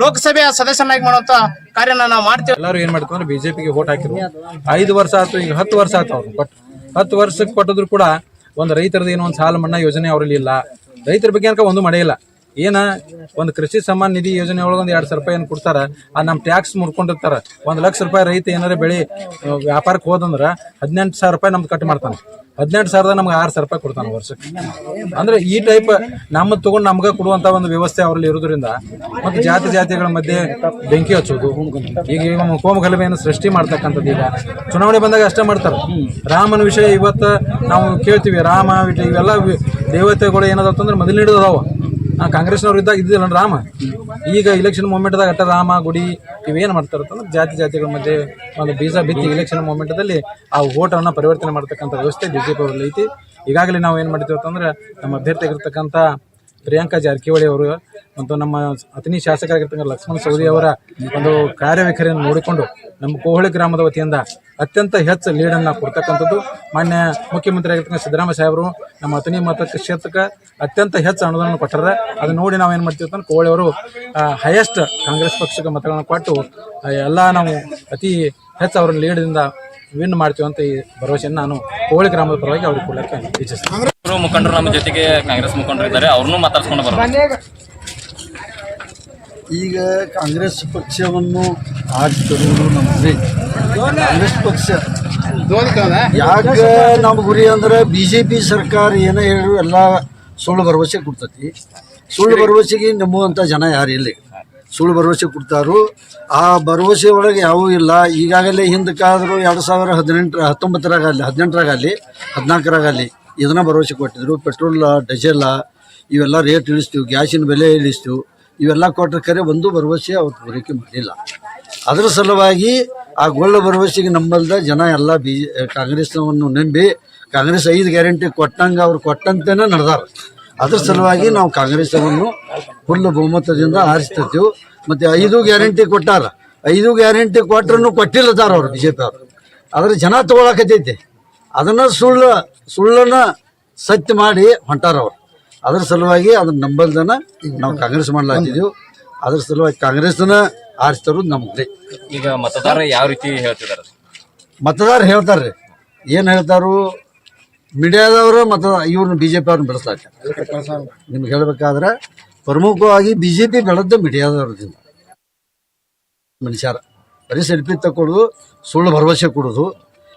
ಲೋಕಸಭೆಯ ಸದಸ್ಯನಾಗಿ ಮಾಡುವಂತ ಕಾರ್ಯನ ನಾವು ಮಾಡ್ತೀವಿ. ಎಲ್ಲರೂ ಏನ್ ಮಾಡ್ತಾರೆ ಬಿಜೆಪಿಗೆ ವೋಟ್ ಹಾಕಿದ್ರು ಐದು ವರ್ಷ ಆಯ್ತು, ಈಗ ಹತ್ತು ವರ್ಷ ಆಯ್ತು ಅವ್ರು ಬಟ್ ಹತ್ತು ವರ್ಷಕ್ಕೆ ಕೊಟ್ಟಿದ್ರು ಕೂಡ ಒಂದು ರೈತರದ್ದು ಏನೋ ಒಂದು ಸಾಲ ಮನ್ನಾ ಯೋಜನೆ ಅವರಲ್ಲಿ ಇಲ್ಲ. ರೈತರ ಬಗ್ಗೆ ಅನ್ಕ ಒಂದು ಮಾಡೇ ಇಲ್ಲ. ಏನ ಒಂದು ಕೃಷಿ ಸಮ್ಮಾನ್ ನಿಧಿ ಯೋಜನೆ ಒಳಗೆ ಒಂದು ಎರಡು ಸಾವಿರ ರೂಪಾಯಿ ಏನು ಕೊಡ್ತಾರ ಆ ನಮ್ಮ ಟ್ಯಾಕ್ಸ್ ಮುರ್ಕೊಂಡಿರ್ತಾರ. ಒಂದು ಲಕ್ಷ ರೂಪಾಯಿ ರೈತ ಏನಾರ ಬೆಳೆ ವ್ಯಾಪಾರಕ್ಕೆ ಹೋದಂದ್ರೆ ಹದಿನೆಂಟು ಸಾವಿರ ರೂಪಾಯಿ ನಮ್ದು ಕಟ್ ಮಾಡ್ತಾನೆ. ಹದಿನೆಂಟು ಸಾವಿರದ ನಮ್ಗೆ ಆರು ಸಾವಿರ ರೂಪಾಯಿ ಕೊಡ್ತಾನೆ ವರ್ಷಕ್ಕೆ. ಅಂದ್ರೆ ಈ ಟೈಪ್ ನಮ್ಮ ತಗೊಂಡು ನಮ್ಗೆ ಕೊಡುವಂತ ಒಂದು ವ್ಯವಸ್ಥೆ ಅವರಲ್ಲಿ ಇರೋದ್ರಿಂದ ಮತ್ತು ಜಾತಿ ಜಾತಿಗಳ ಮಧ್ಯೆ ಬೆಂಕಿ ಹಚ್ಚೋದು. ಈಗ ಈಗ ಕೋಮ ಗಲಭೆಯನ್ನು ಸೃಷ್ಟಿ ಮಾಡ್ತಕ್ಕಂಥದ್ದು ಈಗ. ಚುನಾವಣೆ ಬಂದಾಗ ಅಷ್ಟೇ ಮಾಡ್ತಾರೆ. ರಾಮನ ವಿಷಯ ಇವತ್ತು ನಾವು ಕೇಳ್ತೀವಿ. ರಾಮ ಇವೆಲ್ಲ ದೇವತೆಗಳು ಏನದಾವ ಅಂದ್ರೆ ಮೊದಲು ಕಾಂಗ್ರೆಸ್ನವ್ರು ಇದ್ದಾಗ ಇದ್ದಿಲ್ಲ ರಾಮ. ಈಗ ಇಲೆಕ್ಷನ್ ಮೂಮೆಂಟ್ದಾಗ ಅಟ್ಟ ರಾಮ, ಗುಡಿ ಇವೇನು ಮಾಡ್ತಾರೆ ಅಂತಂದ್ರೆ ಜಾತಿ ಜಾತಿಗಳ ಮಧ್ಯೆ ಒಂದು ಬೀಜ ಬಿತ್ತಿ ಇಲೆಕ್ಷನ್ ಮೂಮೆಂಟ್ದಲ್ಲಿ ಆ ಓಟನ್ನು ಪರಿವರ್ತನೆ ಮಾಡ್ತಕ್ಕಂಥ ವ್ಯವಸ್ಥೆ ಬಿಜೆಪಿ ಅವರಲ್ಲಿ ಐತಿ. ಈಗಾಗಲೇ ನಾವು ಏನು ಮಾಡ್ತೀವಿ ಅಂತಂದ್ರೆ ನಮ್ಮ ಅಭ್ಯರ್ಥಿಯಾಗಿರ್ತಕ್ಕಂಥ ಪ್ರಿಯಾಂಕಾ ಜಾರಕಿಹೊಳಿ ಅವರು ಮತ್ತು ನಮ್ಮ ಅತನಿ ಶಾಸಕರಾಗಿರ್ತಕ್ಕಂಥ ಲಕ್ಷ್ಮಣ ಸವದಿ ಅವರ ಒಂದು ಕಾರ್ಯವೈಖರಿಯನ್ನು ನೋಡಿಕೊಂಡು ನಮ್ಮ ಕೋಹಳಿ ಗ್ರಾಮದ ವತಿಯಿಂದ ಅತ್ಯಂತ ಹೆಚ್ಚು ಲೀಡನ್ನು ಕೊಡ್ತಕ್ಕಂಥದ್ದು. ಮಾನ್ಯ ಮುಖ್ಯಮಂತ್ರಿ ಆಗಿರ್ತಕ್ಕಂಥ ಸಿದ್ದರಾಮಯ್ಯ ಸಾಹೇಬರು, ನಮ್ಮ ಅತನಿ ಮತ ಕ್ಷೇತ್ರಕ್ಕೆ ಅತ್ಯಂತ ಹೆಚ್ಚು ಅನುದಾನ ಕೊಟ್ಟಾರೆ. ಅದನ್ನ ನೋಡಿ ನಾವು ಏನು ಮಾಡ್ತೀವಿ ಅಂತ ಕೋಹಳಿ ಅವರು ಹೈಯೆಸ್ಟ್ ಕಾಂಗ್ರೆಸ್ ಪಕ್ಷಕ್ಕೆ ಮತಗಳನ್ನು ಕೊಟ್ಟು ಎಲ್ಲ ನಾವು ಅತಿ ಹೆಚ್ಚು ಅವರ ಲೀಡ್ದಿಂದ ವಿನ್ ಮಾಡ್ತೀವಿ ಅಂತ ಈ ಭರವಸೆಯನ್ನು ನಾನು ಕೋಳಿ ಗ್ರಾಮದ ಪರವಾಗಿ ಅವ್ರಿಗೆ ಕೊಡೋಕ್ಕೆ ಇಚ್ಛಿಸ್ತೀನಿ. ಮುಖಂಡರು ನಮ್ಮ ಜೊತೆಗೆ ಕಾಂಗ್ರೆಸ್ ಮುಖಂಡರು ಇದ್ದಾರೆ. ಅವ್ರನ್ನೂ ಮಾತಾಡ್ಸ್ಕೊಂಡು ಬರೋಣ. ಈಗ ಕಾಂಗ್ರೆಸ್ ಪಕ್ಷವನ್ನು ಆಡ್ತಿರೋದು ನಮ್ಗೆ ಕಾಂಗ್ರೆಸ್ ಪಕ್ಷ. ಯಾಕೆ ನಮ್ಮ ಗುರಿ ಅಂದ್ರೆ ಬಿ ಜೆ ಪಿ ಸರ್ಕಾರ ಏನೇ ಹೇಳು ಎಲ್ಲ ಸುಳ್ಳು ಭರವಸೆ ಕೊಡ್ತತಿ. ಸುಳ್ಳು ಭರವಸೆಗೆ ನಂಬುವಂಥ ಜನ ಯಾರು ಇಲ್ಲಿ? ಸುಳ್ಳು ಭರವಸೆ ಕೊಡ್ತಾರು. ಆ ಭರವಸೆ ಒಳಗೆ ಯಾವೂ ಇಲ್ಲ. ಈಗಾಗಲೇ ಹಿಂದಕ್ಕಾದರೂ ಎರಡು ಸಾವಿರ ಹದಿನೆಂಟರ, ಹತ್ತೊಂಬತ್ತರಾಗಲಿ, ಹದಿನೆಂಟರಾಗಲಿ, ಹದಿನಾಲ್ಕರಾಗಲಿ ಇದನ್ನ ಭರವಸೆ ಕೊಟ್ಟಿದ್ರು. ಪೆಟ್ರೋಲ್ ಡೀಸೆಲ್ಲ ಇವೆಲ್ಲ ರೇಟ್ ಇಳಿಸ್ತೀವಿ, ಗ್ಯಾಸಿನ ಬೆಲೆ ಇಳಿಸ್ತೀವಿ. ಇವೆಲ್ಲ ಕೊಟ್ಟರೆ ಕರೆ ಒಂದು ಭರವಸೆ ಅವ್ರು ಪೂರೈಕೆ ಮಾಡಿಲ್ಲ ಅದರ ಸಲುವಾಗಿ ಆ ಗೊಳ್ಳ ಭರವಸೆಗೆ ನಂಬಲ್ದ ಜನ ಎಲ್ಲ ಬಿ ಕಾಂಗ್ರೆಸ್ನವನ್ನು ನಂಬಿ ಕಾಂಗ್ರೆಸ್ ಐದು ಗ್ಯಾರಂಟಿ ಕೊಟ್ಟಂಗೆ ಅವ್ರು ಕೊಟ್ಟಂತೇನ ನಡೆದಾರ. ಅದ್ರ ಸಲುವಾಗಿ ನಾವು ಕಾಂಗ್ರೆಸ್ಸವನ್ನು ಫುಲ್ ಬಹುಮತದಿಂದ ಆರಿಸ್ತಿರ್ತೀವಿ. ಮತ್ತು ಐದು ಗ್ಯಾರಂಟಿ ಕೊಟ್ಟಾರ. ಐದು ಗ್ಯಾರಂಟಿ ಕೊಟ್ರೂ ಕೊಟ್ಟಿಲ್ಲದಾರ ಅವ್ರು ಬಿ ಜೆ ಪಿ ಅವರು. ಅದ್ರ ಜನ ತಗೊಳಕತ್ತೈತಿ. ಅದನ್ನು ಸುಳ್ಳು ಸುಳ್ಳನ್ನು ಸತ್ಯ ಮಾಡಿ ಹೊಂಟಾರ ಅವ್ರು. ಅದ್ರ ಸಲುವಾಗಿ ಅದನ್ನ ನಂಬಲ್ದನ ನಾವು ಕಾಂಗ್ರೆಸ್ ಮಾಡ್ಲಾತಿದ್ದೀವಿ ಅದ್ರ ಸಲುವಾಗಿ ಕಾಂಗ್ರೆಸ್ನ ಆರಿಸ್ತಾರು ನಮ್ಗೆ ಈಗ ಮತದಾರ ಯಾವ ರೀತಿ ಹೇಳ್ತಿದ್ದಾರೆ ಮತದಾರ ಹೇಳ್ತಾರೆ ಏನು ಹೇಳ್ತಾರು? ಮೀಡಿಯಾದವರು ಮತ ಇವ್ರನ್ನ ಬಿ ಜೆ ಪಿ ಅವ್ರನ್ನ ಬೆಳೆಸ್ಲಾಕ. ನಿಮ್ಗೆ ಹೇಳ್ಬೇಕಾದ್ರೆ ಪ್ರಮುಖವಾಗಿ ಬಿ ಜೆ ಪಿ ಬೆಳೆದ ಮೀಡಿಯಾದವ್ರದಿಂದ ಮನುಷ್ಯರ. ಬರೀ ಸೆಲ್ಫಿ ತಗೊಳ್ಳೋದು ಸುಳ್ಳು ಭರವಸೆ ಕೊಡೋದು.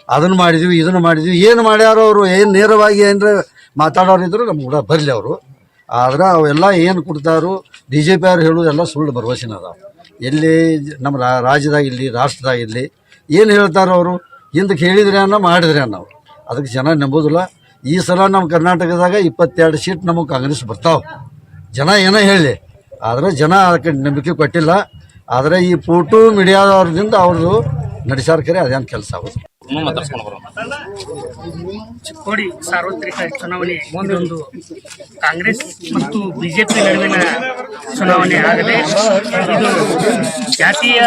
ಅದನ್ನು ಮಾಡಿದ್ವಿ ಇದನ್ನು ಮಾಡಿದ್ವಿ. ಏನು ಮಾಡ್ಯಾರೋ ಅವರು ಏನು ನೇರವಾಗಿ ಏನರ ಮಾತಾಡೋರು ನಮ್ಗೆ ಕೂಡ ಬರಲಿ ಅವರು. ಆದ್ರೆ ಅವೆಲ್ಲ ಏನು ಕೊಡ್ತಾರೋ ಬಿ ಜೆ ಪಿ ಅವ್ರು ಹೇಳೋದೆಲ್ಲ ಸುಳ್ಳು ಭರವಸೆನ ಅದಾವ ಎಲ್ಲಿ ನಮ್ಮ ರಾ, ರಾಜ್ಯದಾಗ ಇಲ್ಲಿ ರಾಷ್ಟ್ರದಾಗ ಇಲ್ಲಿ ಏನು ಹೇಳ್ತಾರೋ ಅವರು? ಹಿಂದಕ್ಕೆ ಹೇಳಿದ್ರೆ ಅನ್ನೋ, ಮಾಡಿದ್ರೆ ಅನ್ನೋ ಅದಕ್ಕೆ ಜನ ನಂಬೋದಿಲ್ಲ. ಈ ಸಲ ನಮ್ಮ ಕರ್ನಾಟಕದಾಗ ಇಪ್ಪತ್ತೆರಡು ಸೀಟ್ ನಮಗೆ ಕಾಂಗ್ರೆಸ್ ಬರ್ತಾವೆ. ಜನ ಏನೋ ಹೇಳಿ. ಆದರೆ ಜನ ಅದಕ್ಕೆ ನಂಬಿಕೆ ಕೊಟ್ಟಿಲ್ಲ. ಆದರೆ ಈ ಫೋಟೋ ಮೀಡಿಯಾದವ್ರದಿಂದ ಅವ್ರದ್ದು ನಡೆಸಾರ ಕರೆ ಅದೇನು ಕೆಲಸ ಆಗೋದು. ಚಿಕ್ಕೋಡಿ ಸಾರ್ವತ್ರಿಕ ಚುನಾವಣೆ, ಇದೊಂದು ಕಾಂಗ್ರೆಸ್ ಮತ್ತು ಬಿಜೆಪಿ ನಡುವಿನ ಚುನಾವಣೆ ಆಗದೆ. ಇದು ಜಾತಿಯ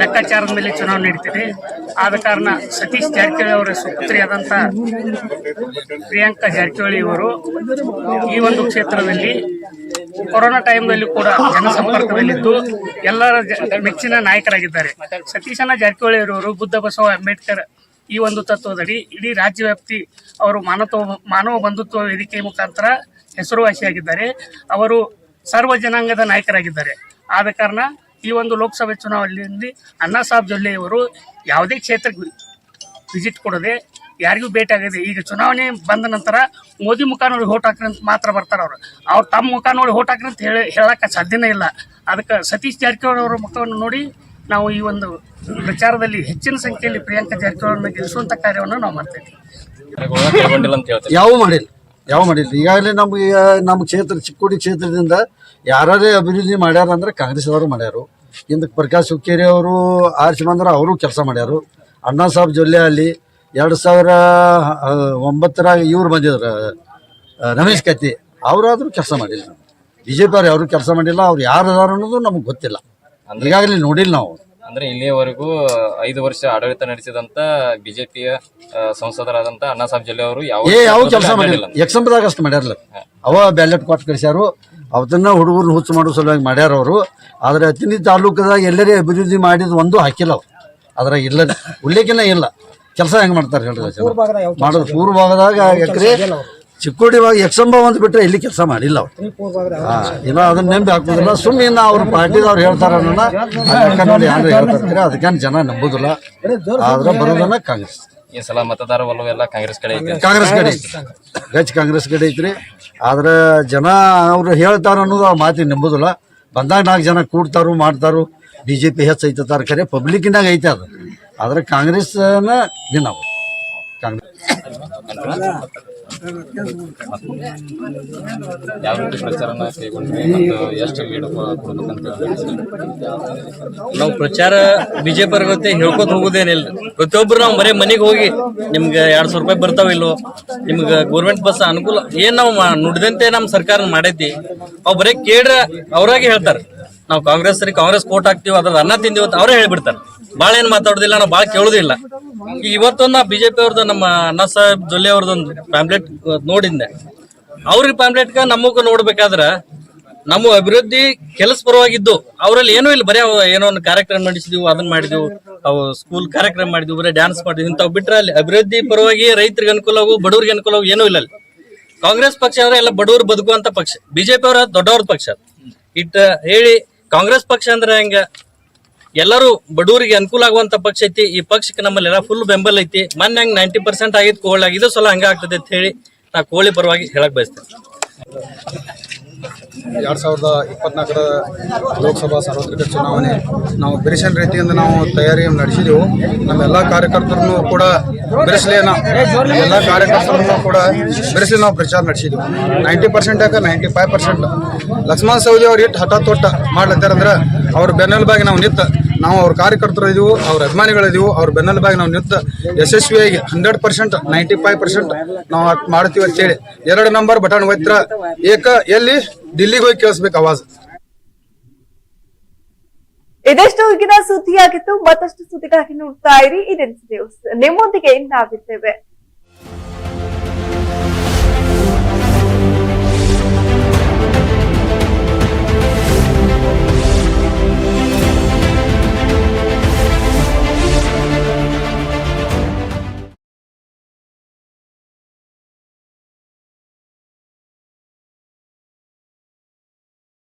ಲೆಕ್ಕಾಚಾರದ ಮೇಲೆ ಚುನಾವಣೆ ನಡೀತಿದೆ. ಆದ ಕಾರಣ ಸತೀಶ್ ಜಾರಕಿಹೊಳಿ ಅವರ ಸುಪುತ್ರಿಯಾದಂಥ ಪ್ರಿಯಾಂಕಾ ಜಾರಕಿಹೊಳಿ ಅವರು ಈ ಒಂದು ಕ್ಷೇತ್ರದಲ್ಲಿ ಕೊರೋನಾ ಟೈಮ್ನಲ್ಲಿ ಕೂಡ ಜನಸಂಪರ್ಕದಲ್ಲಿದ್ದು ಎಲ್ಲರ ಮೆಚ್ಚಿನ ನಾಯಕರಾಗಿದ್ದಾರೆ. ಸತೀಶನ ಜಾರಕಿಹೊಳಿ ಅವರು ಬುದ್ಧ ಬಸವ ಅಂಬೇಡ್ಕರ್ ಈ ಒಂದು ತತ್ವದಡಿ ಇಡೀ ರಾಜ್ಯವ್ಯಾಪ್ತಿ ಅವರು ಮಾನವ ಮಾನವ ಬಂಧುತ್ವ ವೇದಿಕೆ ಮುಖಾಂತರ ಹೆಸರುವಾಸಿಯಾಗಿದ್ದಾರೆ ಅವರು ಸರ್ವ ಜನಾಂಗದ ನಾಯಕರಾಗಿದ್ದಾರೆ. ಆದ ಕಾರಣ ಈ ಒಂದು ಲೋಕಸಭೆ ಚುನಾವಣೆಯಲ್ಲಿ ಅಣ್ಣಾ ಸಾಹೇಬ್ ಜೊಲ್ಲೆಯವರು ಯಾವುದೇ ಕ್ಷೇತ್ರಕ್ಕೆ ವಿಸಿಟ್ ಕೊಡದೆ ಯಾರಿಗೂ ಭೇಟಿ ಆಗಿದೆ ಈಗ ಚುನಾವಣೆ ಬಂದ ನಂತರ ಮೋದಿ ಮುಖ ನೋಡಿ ಓಟ್ ಹಾಕ್ರಿ ಅಂತ ಮಾತ್ರ ಬರ್ತಾರೆ ಅವರು. ಅವ್ರು ತಮ್ಮ ಮುಖ ನೋಡಿ ಓಟ್ ಹಾಕ್ರಿ ಅಂತ ಹೇಳಿ ಹೇಳಕ್ಕೆ ಸಾಧ್ಯನೇ ಇಲ್ಲ. ಅದಕ್ಕೆ ಸತೀಶ್ ಜಾರಕಿಹೊಳಿ ಅವರ ಮುಖವನ್ನು ನೋಡಿ ನಾವು ಈ ಒಂದು ಪ್ರಚಾರದಲ್ಲಿ ಹೆಚ್ಚಿನ ಸಂಖ್ಯೆಯಲ್ಲಿ ಪ್ರಿಯಾಂಕಾ ಜಾರಕಿಹೊಳಿಯನ್ನು ಗೆಲ್ಲಿಸುವಂಥ ಕಾರ್ಯವನ್ನು ನಾವು ಮಾಡ್ತೇವೆ ಯಾವ ಮಾಡಿಲ್ಲ. ಯಾವ ಮಾಡಿಲ್ಲ. ಈಗಾಗಲೇ ನಮ್ಗೆ ನಮ್ಮ ಕ್ಷೇತ್ರ, ಚಿಕ್ಕೋಡಿ ಕ್ಷೇತ್ರದಿಂದ ಯಾರೇ ಅಭಿವೃದ್ಧಿ ಮಾಡ್ಯಾರ ಅಂದ್ರೆ ಕಾಂಗ್ರೆಸ್ ಅವರು ಮಾಡ್ಯಾರು. ಪ್ರಕಾಶ್ ಹುಕ್ಕೇರಿ ಅವರು, ಆರ್ ಬಂದ್ರೆ ಅವರು ಕೆಲಸ ಮಾಡ್ಯಾರು. ಅಣ್ಣಾ ಸಾಹೇಬ್ ಜೊಲ್ಲೆ ಅಲ್ಲಿ ಎರಡು ಸಾವಿರ ಒಂಬತ್ತರಾಗ ಇವ್ರು ಬಂದಿದ್ರು ರಮೇಶ್ ಕತ್ತಿ ಅವರಾದರೂ ಕೆಲಸ ಮಾಡಿಲ್ಲ ಬಿ ಜೆ ಪಿ ಅವ್ರು ಯಾರು ಕೆಲಸ ಮಾಡಿಲ್ಲ ಅವ್ರು ಯಾರು ಅದಾರ ಅನ್ನೋದು ನಮ್ಗೆ ಗೊತ್ತಿಲ್ಲ. ಈಗಾಗಲೇ ನೋಡಿಲ್ಲ ನಾವು. ಅಂದ್ರೆ ಇಲ್ಲಿಯವರೆಗೂ ಐದು ವರ್ಷ ಆಡಳಿತ ನಡೆಸಿದಂತ ಬಿಜೆಪಿಯ ಸಂಸದರಾದಂತ ಅಣ್ಣಾ ಸಾಹೇಬ್ ಜೊಲ್ಲೆ ಅವರು ಯಾವ ಏ ಯಾವ ಕೆಲಸ ಮಾಡಿಲ್ಲ. ಎಕ್ಸಾಂಪಲ್ದಾಗ ಅಷ್ಟು ಮಾಡ್ಯಾರಲ್ಲ. ಅವ ಬ್ಯಾಲೆಟ್ ಕೊಟ್ಟು ಕಳಿಸ್ಯಾರು. ಅವತ್ತನ್ನ ಹುಡುಗರು ಹುಚ್ಚು ಮಾಡೋ ಸಲುವಾಗಿ ಮಾಡ್ಯಾರ ಅವರು. ಆದರೆ ಅತಿನಿ ತಾಲೂಕದಾಗ ಎಲ್ಲರೇ ಅಭಿವೃದ್ಧಿ ಮಾಡಿದ ಒಂದು ಹಾಕಿಲ್ಲ ಅವ್ರು. ಅದ್ರಾಗ ಇಲ್ಲ ಉಲ್ಲೇಖನೇ ಇಲ್ಲ. ಕೆಲಸ ಹೆಂಗ್ ಮಾಡ್ತಾರೆ ಹೇಳ್ರಿ? ಮಾಡೋದು ಪೂರ್ವ ಭಾಗದಾಗ ಎಕರೆ ಚಿಕ್ಕೋಡಿ ಭಾಗ ಎಕ್ಸಂಬ ಒಂದು ಬಿಟ್ರೆ ಇಲ್ಲಿ ಕೆಲಸ ಮಾಡಿಲ್ಲ ಅವ್ರು. ಇಲ್ಲ ಅದನ್ನ ನೆಂಬಿ ಹಾಕೋದಿಲ್ಲ. ಸುಮ್ಮನೆ ಇನ್ನು ಅವ್ರ ಪಾರ್ಟಿದವ್ರು ಹೇಳ್ತಾರ ನೋಡಿ ಯಾರು ಹೇಳ್ತಾರೆ ಅದಕ್ಕೇನು ಜನ ನಂಬುದಿಲ್ಲ. ಆದ್ರೆ ಬರೋದನ್ನ ಕಾಂಗ್ರೆಸ್. ಈ ಸಲ ಮತದಾರ ಒಲವು ಎಲ್ಲ ಕಾಂಗ್ರೆಸ್ ಕಡೆ ಐತೆ. ಕಾಂಗ್ರೆಸ್ ಕಡೆ ಐತಿ. ಗಚ್ ಕಾಂಗ್ರೆಸ್ ಕಡೆ ಐತ್ರಿ. ಆದ್ರೆ ಜನ ಅವ್ರು ಹೇಳ್ತಾರ ಅನ್ನೋದು ಆ ಮಾತಿನ ನಂಬುದಿಲ್ಲ. ಬಂದಾಗ ನಾಲ್ಕು ಜನ ಕೂಡ್ತಾರು ಮಾಡ್ತಾರು. ಬಿ ಜೆ ಪಿ ಹೆಚ್ಚು ಐತತಾರ ಖರೆ ಪಬ್ಲಿಕ್ನಾಗ ಐತೆ ಅದು. ಆದ್ರೆ ಕಾಂಗ್ರೆಸ್ನ ವಿನ್ ಅವು ಕಾಂಗ್ರೆಸ್ ಯಾವ ರೀತಿ ಪ್ರಚಾರನ ಕೈಗೊಂಡ್ರಿ ಮತ್ತು ಎಷ್ಟು ಲೀಡ್ ಕೊಡ್ಬೇಕಂತ ಹೇಳಿ ನಾವು ಪ್ರಚಾರ ಬಿಜೆಪಿ ಜೊತೆ ಹೇಳ್ಕೊತ ಹೋಗುದೇನಿಲ್ಲ. ಪ್ರತಿಯೊಬ್ರು ನಾವು ಬರೀ ಮನೆಗೆ ಹೋಗಿ ನಿಮ್ಗೆ ಎರಡ್ ಸಾವಿರ ರೂಪಾಯಿ ಬರ್ತಾವಿಲ್ಲೋ ನಿಮ್ಗೆ ಗೌರ್ಮೆಂಟ್ ಬಸ್ ಅನುಕೂಲ ಏನ್ ನಾವು ಮಾ- ನುಡಿದಂತೆ ನಮ್ಮ ಸರ್ಕಾರ ಮಾಡೈತಿ ಅವ್ ಬರೀ ಕೇಳ್ರ ಅವ್ರಾಗೆ ಹೇಳ್ತಾರೆ. ನಾವು ಕಾಂಗ್ರೆಸ್ ಕಾಂಗ್ರೆಸ್ ಕೋಟ್ ಹಾಕ್ತಿವಿ ಅದ್ರ ಅನ್ನ ತಿಂದಿವಿ ಅಂತ ಅವರೇ ಹೇಳ್ಬಿಡ್ತಾರೆ. ಭಾಳ ಏನ್ ಮಾತಾಡೋದಿಲ್ಲ, ನಾವು ಭಾಳ ಕೇಳೋದಿಲ್ಲ. ಇವತ್ತೊಂದು ಜೆ ಬಿಜೆಪಿ ಅವ್ರದ್ದು ನಮ್ಮ ಅಣ್ಣ ಸಾಹೇಬ್ ಜೊಲ್ಲೆ ಅವ್ರದ್ದೊಂದು ಪ್ಯಾಂಪ್ಲೆಟ್ ನೋಡಿದ್ದೆ. ಅವ್ರಿಗೆ ಪ್ಯಾಂಪ್ಲೆಟ್ಗೆ ನಮಗೂ ನೋಡ್ಬೇಕಾದ್ರೆ ನಮ್ಮ ಅಭಿವೃದ್ಧಿ ಕೆಲಸ ಪರವಾಗಿದ್ದು, ಅವರಲ್ಲಿ ಏನೂ ಇಲ್ಲ, ಬರೀ ಏನೋ ಒಂದು ಕಾರ್ಯಕ್ರಮ ನಡೆಸಿದ್ವು, ಅದನ್ನ ಮಾಡಿದ್ವು, ಅವು ಸ್ಕೂಲ್ ಕಾರ್ಯಕ್ರಮ ಮಾಡಿದ್ವು, ಬರೀ ಡ್ಯಾನ್ಸ್ ಮಾಡಿದ್ವಿ, ಇಂಥವು ಬಿಟ್ರೆ ಅಲ್ಲಿ ಅಭಿವೃದ್ಧಿ ಪರವಾಗಿ ರೈತರಿಗೆ ಅನುಕೂಲ ಬಡವ್ರಿಗೆ ಬಡವರಿಗೆ ಅನುಕೂಲ ಆಗು, ಏನೂ ಇಲ್ಲ ಕಾಂಗ್ರೆಸ್ ಪಕ್ಷ ಅಂದ್ರೆ ಎಲ್ಲ ಬಡವರು ಬದುಕುವಂತ ಪಕ್ಷ ಬಿಜೆಪಿ ಅವರ ದೊಡ್ಡವ್ರ ಪಕ್ಷ. ಇಟ್ಟ ಹೇಳಿ ಕಾಂಗ್ರೆಸ್ ಪಕ್ಷ ಅಂದ್ರೆ ಹೆಂಗ? ಎಲ್ಲರೂ ಬಡವರಿಗೆ ಅನುಕೂಲ ಆಗುವಂತ ಪಕ್ಷ ಐತಿ. ಈ ಪಕ್ಷಕ್ಕೆ ನಮ್ಮಲ್ಲೆಲ್ಲ ಫುಲ್ ಬೆಂಬಲ ಐತಿ. ಮೊನ್ನೆ ಹಂಗ ನೈಂಟಿ ಪರ್ಸೆಂಟ್ ಆಗಿತ್ತು ಕೋಳಿ ಇದು ಸಲ ಹಂಗ ಆಗ್ತದೆ ಅಂತ ಹೇಳಿ ನಾ ಕೋಳಿ ಪರವಾಗಿ ಹೇಳಕ್ ಬಯಸ್ತೇನೆ. ಎರಡು ಸಾವಿರದ ಇಪ್ಪತ್ನಾಲ್ಕರ ಲೋಕಸಭಾ ಸಾರ್ವತ್ರಿಕ ಚುನಾವಣೆ ನಾವು ಬಿರುಸಿನ ರೀತಿಯಿಂದ ನಾವು ತಯಾರಿ ನಡೆಸಿದೆವು. ನಮ್ಮೆಲ್ಲ ಕಾರ್ಯಕರ್ತರನ್ನು ಕೂಡ ಬಿರುಸಲೇ ನಾವು ಎಲ್ಲ ಕಾರ್ಯಕರ್ತರನ್ನು ಕೂಡ ಬಿರುಸಲಿ ನಾವು ಪ್ರಚಾರ ನಡೆಸಿದೆವು. ನೈಂಟಿ ಪರ್ಸೆಂಟ್ ಯಾಕೆ? Ninety five percent. Laxman Savadi ಅವ್ರು ಇಟ್ಟು ಹಠ ತೊಟ್ಟ ಮಾಡ್ಲತ್ತಾರಂದ್ರೆ ಅವ್ರ ಬೆನ್ನೆಲುಬಾಗಿ ನಾವು ನಿಂತ ನಾವು ಅವ್ರ ಕಾರ್ಯಕರ್ತರು ಇದೀವು, ಅವ್ರ ಅಭಿಮಾನಿಗಳಿದೀವು ಅವ್ರ ಬೆನ್ನೆಲುಬಾಗಿ ನಾವು ನಿಂತ ಯಶಸ್ವಿಯಾಗಿ hundred percent ninety five percent ನಾವು ಮಾಡ್ತೀವಿ ಅಂತೇಳಿ. ಎರಡು ನಂಬರ್ ಬಟನ್ ಒತ್ತಿರ. ಏಕ, ಎಲ್ಲಿ? ಡಿಲ್ಲಿಗೆ ಹೋಗಿ ಕೇಳಿಸ್ಬೇಕು ಆವಾಜ್. ಇದೆಷ್ಟು ಈಗಿನ ಸುದ್ದಿಯಾಗಿತ್ತು, ಮತ್ತಷ್ಟು ಸುದ್ದಿಗಾಗಿ ನೋಡ್ತಾ ಇರಿ. ಇದೆ ನ್ಯೂಸ್. ನಿಮ್ಮೊಂದಿಗೆ ನಾವಿದ್ದೇವೆ.